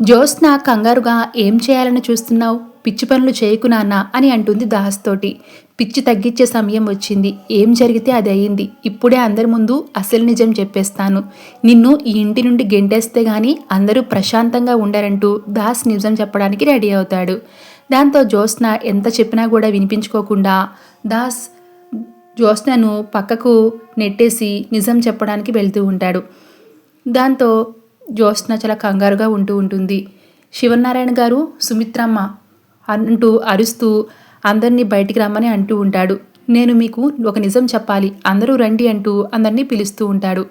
జ్యోత్స్న కంగారుగా ఏం చేయాలని చూస్తున్నావు? పిచ్చి పనులు చేయకు నాన్న అని అంటుంది దాస్ తోటి. పిచ్చి తగ్గించే సమయం వచ్చింది. ఏం జరిగితే అది అయ్యింది. ఇప్పుడే అందరి ముందు అసలు నిజం చెప్పేస్తాను. నిన్ను ఈ ఇంటి నుండి గెంటేస్తే గాని అందరూ ప్రశాంతంగా ఉండరంటూ దాస్ నిజం చెప్పడానికి రెడీ అవుతాడు. దాంతో జ్యోత్స్న ఎంత చెప్పినా కూడా వినిపించుకోకుండా దాస్ జ్యోత్స్నను పక్కకు నెట్టేసి నిజం చెప్పడానికి వెళ్తూ ఉంటాడు. దాంతో జ్యోత్స్న చాలా కంగారుగా ఉంటూ ఉంటుంది. శివనారాయణ గారు సుమిత్రమ్మ అంటూ అరుస్తూ అందరినీ బయటికి రమ్మని అంటూ ఉంటాడు. నేను మీకు ఒక నిజం చెప్పాలి. అందరూ రండి అంటూ అందరినీ పిలుస్తూ ఉంటాడు.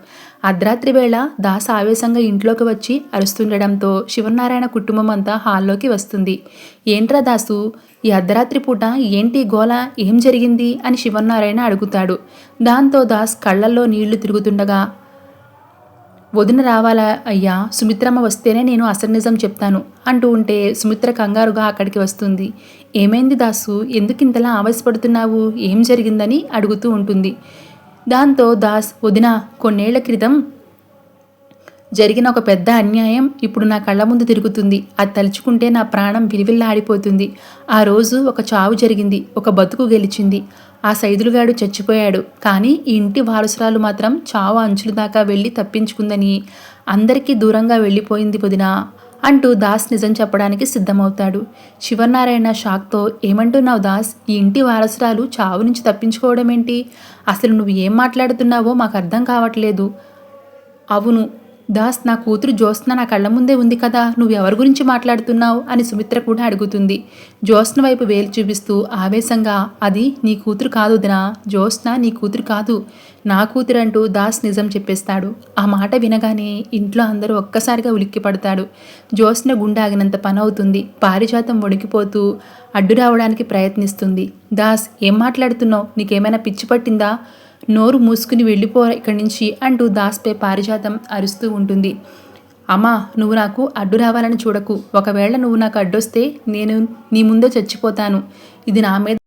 అర్ధరాత్రి వేళ దాస ఆవేశంగా ఇంట్లోకి వచ్చి అరుస్తుండడంతో శివనారాయణ కుటుంబం అంతా హాల్లోకి వస్తుంది. ఏంట్రా దాసు ఈ అర్ధరాత్రి పూట ఏంటి గోల? ఏం జరిగింది? అని శివనారాయణ అడుగుతాడు. దాంతో దాస్ కళ్ళల్లో నీళ్ళు తిరుగుతుండగా వదిన రావాలా అయ్యా? సుమిత్రమ్మ వస్తేనే నేను అసలు నిజం చెప్తాను అంటూ ఉంటే సుమిత్ర కంగారుగా అక్కడికి వస్తుంది. ఏమైంది దాసు? ఎందుకు ఇంతలా ఆవేశపడుతున్నావు? ఏం జరిగిందని అడుగుతూ ఉంటుంది. దాంతో దాస్ వదిన కొన్నేళ్ళ క్రితం జరిగిన ఒక పెద్ద అన్యాయం ఇప్పుడు నా కళ్ళ ముందు తిరుగుతుంది. అది తలుచుకుంటే నా ప్రాణం విలివిల్లాడిపోతుంది. ఆ రోజు ఒక చావు జరిగింది. ఒక బతుకు గెలిచింది. ఆ సైదులుగాడు చచ్చిపోయాడు. కానీ ఈ ఇంటి వారసురాలు మాత్రం చావు అంచుల దాకా వెళ్ళి తప్పించుకుందని అందరికీ దూరంగా వెళ్ళిపోయింది వదినా అంటూ దాస్ నిజం చెప్పడానికి సిద్ధమవుతాడు. శివనారాయణ షాక్తో ఏమంటున్నావు దాస్? ఈ ఇంటి వారసురాలు చావు నుంచి తప్పించుకోవడం ఏంటి అసలు నువ్వు ఏం మాట్లాడుతున్నావో మాకు అర్థం కావట్లేదు. అవును దాస్ నా కూతురు జ్యోత్స్న నా కళ్ళ ముందే ఉంది కదా నువ్వు ఎవరి గురించి మాట్లాడుతున్నావు? అని సుమిత్ర కూడా అడుగుతుంది. జ్యోత్స్న వైపు వేలు చూపిస్తూ ఆవేశంగా అది నీ కూతురు కాదు దినా జ్యోత్స్న నీ కూతురు కాదు. నా కూతురు అంటూ దాస్ నిజం చెప్పేస్తాడు. ఆ మాట వినగానే ఇంట్లో అందరూ ఒక్కసారిగా ఉలిక్కి పడతాడు జ్యోత్స్న గుండె ఆగినంత పని అవుతుంది పారిజాతం వణికిపోతూ అడ్డు రావడానికి ప్రయత్నిస్తుంది. దాస్ ఏం మాట్లాడుతున్నావు? నీకేమైనా పిచ్చి పట్టిందా? నోరు మూసుకుని వెళ్ళిపో ఇక్కడి నుంచి అంటూ దాస్పై పారిజాతం అరుస్తూ ఉంటుంది. అమ్మా నువ్వు నాకు అడ్డు రావాలని చూడకు. ఒకవేళ నువ్వు నాకు అడ్డొస్తే నేను నీ ముందే చచ్చిపోతాను. ఇది నా మీద